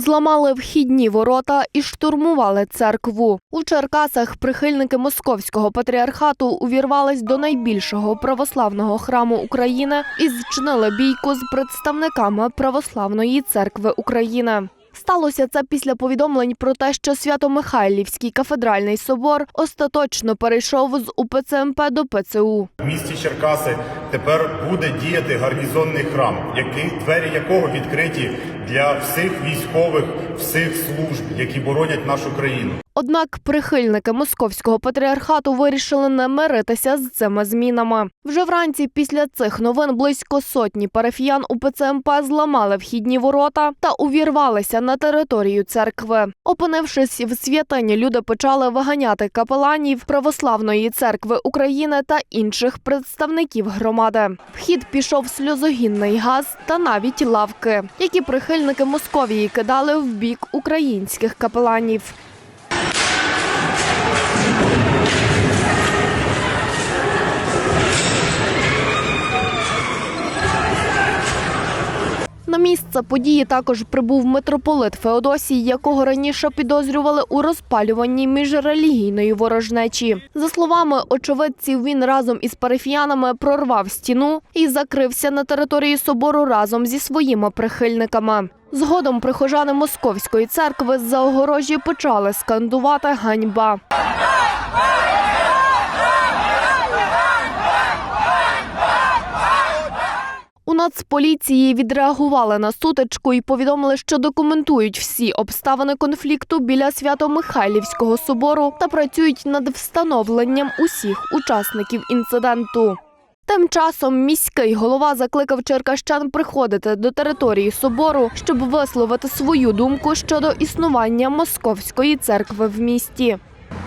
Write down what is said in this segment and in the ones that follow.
Зламали вхідні ворота і штурмували церкву. У Черкасах прихильники московського патріархату увірвались до найбільшого православного храму України і зчинили бійку з представниками Православної церкви України. Сталося це після повідомлень про те, що Свято-Михайлівський кафедральний собор остаточно перейшов з УПЦ МП до ПЦУ. В місті Черкаси тепер буде діяти гарнізонний храм, який двері якого відкриті для всіх військових, всіх служб, які боронять нашу країну. Однак прихильники московського патріархату вирішили не миритися з цими змінами. Вже вранці після цих новин близько сотні парафіян УПЦ МП зламали вхідні ворота та увірвалися на територію церкви. Опинившись в святині, люди почали виганяти капеланів Православної церкви України та інших представників громади. Вхід пішов сльозогінний газ та навіть лавки, які прихильники Московії кидали в бік українських капеланів. На місце події також прибув митрополит Феодосій, якого раніше підозрювали у розпалюванні міжрелігійної ворожнечі. За словами очевидців, він разом із парафіянами прорвав стіну і закрився на території собору разом зі своїми прихильниками. Згодом прихожани московської церкви з-за огорожі почали скандувати ганьба. Нацполіції відреагували на сутичку і повідомили, що документують всі обставини конфлікту біля Свято-Михайлівського собору та працюють над встановленням усіх учасників інциденту. Тим часом міський голова закликав черкащан приходити до території собору, щоб висловити свою думку щодо існування московської церкви в місті.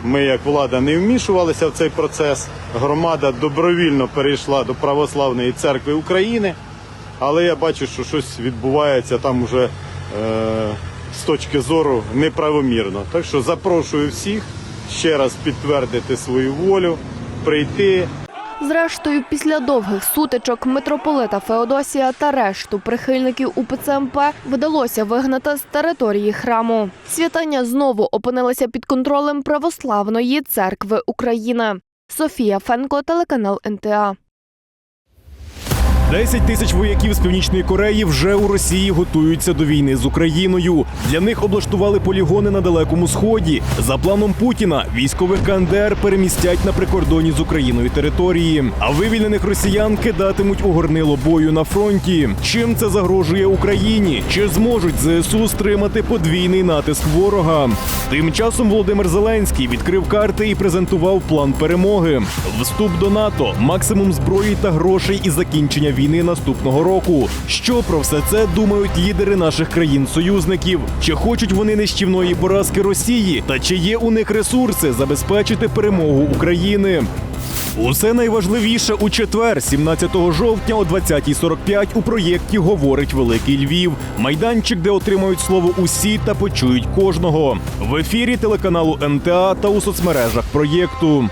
Ми, як влада, не вмішувалися в цей процес. Громада добровільно перейшла до Православної церкви України, але я бачу, що щось відбувається там уже е, з точки зору неправомірно. Так що запрошую всіх ще раз підтвердити свою волю, прийти, Зрештою, після довгих сутичок митрополита Феодосія та решту прихильників УПЦ МП вдалося вигнати з території храму. Святиня знову опинилася під контролем Православної церкви України. Софія Фенко, телеканал НТА. 10 тисяч вояків з північної Кореї вже у Росії готуються до війни з Україною. Для них облаштували полігони на далекому сході. За планом Путіна військових КНДР перемістять на прикордоні з Україною території. А вивільнених росіян кидатимуть у горнило бою на фронті. Чим це загрожує Україні? Чи зможуть ЗСУ стримати подвійний натиск ворога? Тим часом Володимир Зеленський відкрив карти і презентував план перемоги: вступ до НАТО, максимум зброї та грошей і закінчення війни наступного року. Що про все це думають лідери наших країн-союзників? Чи хочуть вони нищівної поразки Росії? Та чи є у них ресурси забезпечити перемогу України? Усе найважливіше у четвер, 17 жовтня о 20.45 у проєкті Говорить Великий Львів. Майданчик, де отримають слово усі та почують кожного. В ефірі телеканалу НТА та у соцмережах проєкту.